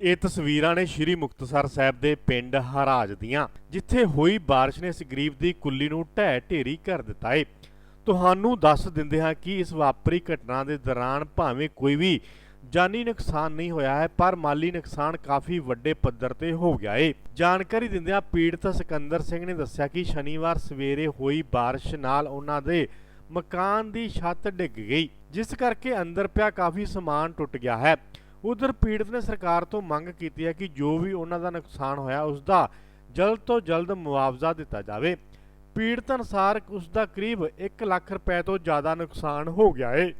ਇਹ ਤਸਵੀਰਾਂ ਨੇ ਸ਼੍ਰੀ ਮੁਕਤਸਰ ਸਾਹਿਬ ਦੇ ਪਿੰਡ ਹਰਾਜ ਦੀਆਂ, ਜਿੱਥੇ ਹੋਈ ਬਾਰਿਸ਼ ਨੇ ਇਸ ਗਰੀਬ ਦੀ ਕੁੱਲੀ ਨੂੰ ਢਹਿ ਢੇਰੀ ਕਰ ਦਿੱਤਾ ਏ। ਤੁਹਾਨੂੰ ਦੱਸ ਦਿੰਦੇ ਹਾਂ ਕਿ ਇਸ ਵਾਪਰੀ ਘਟਨਾ ਦੇ ਦੌਰਾਨ ਭਾਵੇਂ ਕੋਈ ਵੀ ਜਾਨੀ ਨੁਕਸਾਨ ਨਹੀਂ ਹੋਇਆ ਹੈ, ਪਰ ਮਾਲੀ ਨੁਕਸਾਨ ਕਾਫੀ ਵੱਡੇ ਪੱਧਰ ਤੇ ਹੋ ਗਿਆ ਏ। ਜਾਣਕਾਰੀ ਦਿੰਦਿਆਂ ਪੀੜਤ ਸਿਕੰਦਰ ਸਿੰਘ ਨੇ ਦੱਸਿਆ ਕਿ ਸ਼ਨੀਵਾਰ ਸਵੇਰੇ ਹੋਈ ਬਾਰਿਸ਼ ਨਾਲ ਉਹਨਾਂ ਦੇ ਮਕਾਨ ਦੀ ਛੱਤ ਡਿੱਗ ਗਈ, ਜਿਸ ਕਰਕੇ ਅੰਦਰ ਪਿਆ ਕਾਫੀ ਸਮਾਨ ਟੁੱਟ ਗਿਆ ਹੈ। ਉਧਰ ਪੀੜਤ ਨੇ ਸਰਕਾਰ ਤੋਂ ਮੰਗ ਕੀਤੀ ਹੈ ਕਿ ਜੋ ਵੀ ਉਹਨਾਂ ਦਾ ਨੁਕਸਾਨ ਹੋਇਆ ਉਸ ਦਾ ਜਲਦ ਤੋਂ ਜਲਦ ਮੁਆਵਜ਼ਾ ਦਿੱਤਾ ਜਾਵੇ। ਪੀੜਤ ਅਨੁਸਾਰ ਉਸ ਦਾ ਕਰੀਬ 1 ਲੱਖ ਰੁਪਏ ਤੋਂ ਜ਼ਿਆਦਾ ਨੁਕਸਾਨ ਹੋ ਗਿਆ ਹੈ